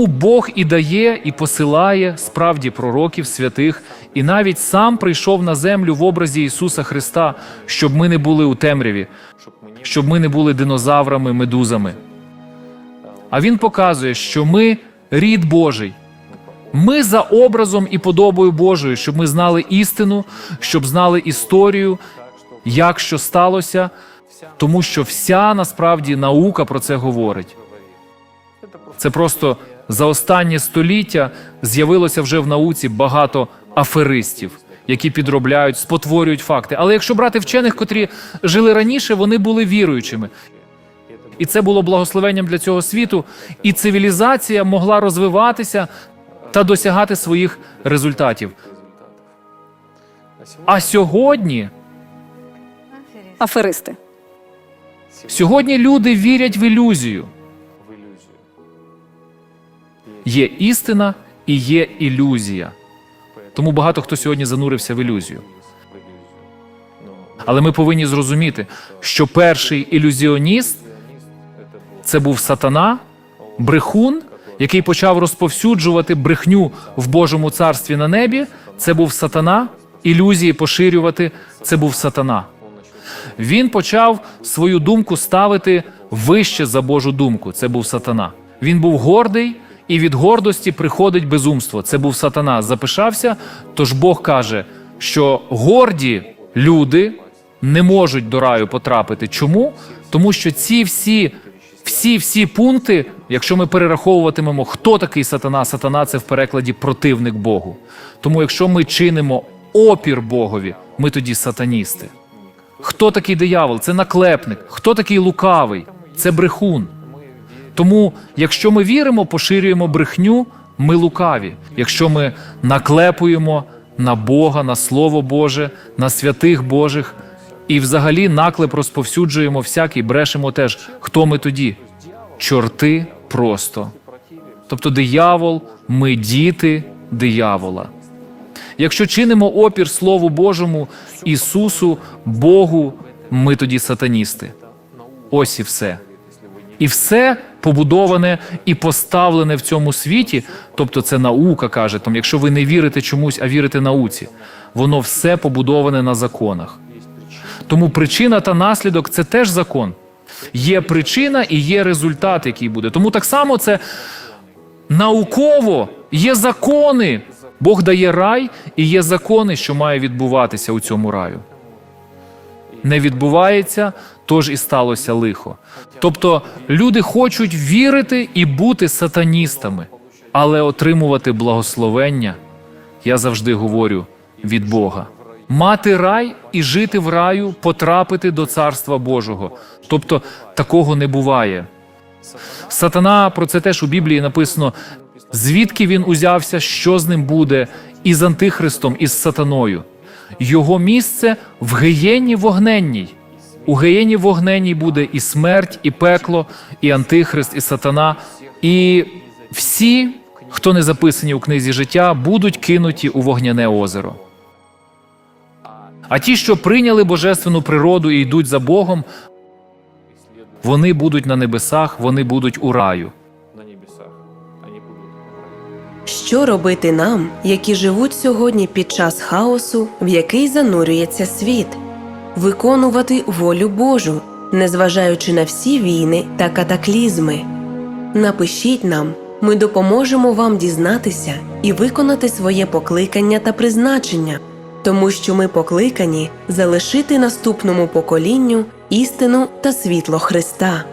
Тому Бог і дає, і посилає справді пророків, святих, і навіть сам прийшов на землю в образі Ісуса Христа, щоб ми не були у темряві, щоб ми не були динозаврами, медузами. А Він показує, що ми рід Божий. Ми за образом і подобою Божою, щоб ми знали істину, щоб знали історію, як що сталося, тому що вся насправді наука про це говорить. Це просто за останнє століття з'явилося вже в науці багато аферистів, які підробляють, спотворюють факти. Але якщо брати вчених, котрі жили раніше, вони були віруючими. І це було благословенням для цього світу, і цивілізація могла розвиватися та досягати своїх результатів. А сьогодні, Аферисти. сьогодні люди вірять в ілюзію. Є істина і є ілюзія. Тому багато хто сьогодні занурився в ілюзію. Але ми повинні зрозуміти, що перший ілюзіоніст це був сатана, брехун, який почав розповсюджувати брехню в Божому царстві на небі. Це був сатана, ілюзії поширювати. Це був сатана. Він почав свою думку ставити вище за Божу думку. Це був сатана. Він був гордий, і від гордості приходить безумство. Це був сатана. Запишався. Тож Бог каже, що горді люди не можуть до раю потрапити. Чому? Тому що ці всі, всі, всі пункти, якщо ми перераховуватимемо, хто такий сатана, сатана це в перекладі противник Богу. Тому якщо ми чинимо опір Богові, ми тоді сатаністи. Хто такий диявол? Це наклепник. Хто такий лукавий? Це брехун. Тому, якщо ми віримо, поширюємо брехню, ми лукаві. Якщо ми наклепуємо на Бога, на Слово Боже, на святих Божих і взагалі наклеп розповсюджуємо всякий, брешемо теж. Хто ми тоді? Чорти просто. Тобто диявол, ми діти диявола. Якщо чинимо опір Слову Божому, Ісусу, Богу, ми тоді сатаністи. Ось і все. І все побудоване і поставлене в цьому світі, тобто це наука каже, там, якщо ви не вірите чомусь, а вірите науці, воно все побудоване на законах. Тому причина та наслідок це теж закон. Є причина і є результат, який буде. Тому так само це науково є закони. Бог дає рай і є закони, що має відбуватися у цьому раю. Не відбувається, тож і сталося лихо. Тобто люди хочуть вірити і бути сатаністами, але отримувати благословення, я завжди говорю, від Бога. Мати рай і жити в раю, потрапити до Царства Божого. Тобто такого не буває. Сатана про це теж у Біблії написано: звідки він узявся, що з ним буде, із Антихристом, із сатаною. Його місце в гієні вогненній. У гієні вогненній буде і смерть, і пекло, і Антихрист, і сатана. І всі, хто не записані у книзі життя, будуть кинуті у вогняне озеро. А ті, що прийняли божественну природу і йдуть за Богом, вони будуть на небесах, вони будуть у раю. Що робити нам, які живуть сьогодні під час хаосу, в який занурюється світ? Виконувати волю Божу, незважаючи на всі війни та катаклізми. Напишіть нам, ми допоможемо вам дізнатися і виконати своє покликання та призначення, тому що ми покликані залишити наступному поколінню істину та світло Христа.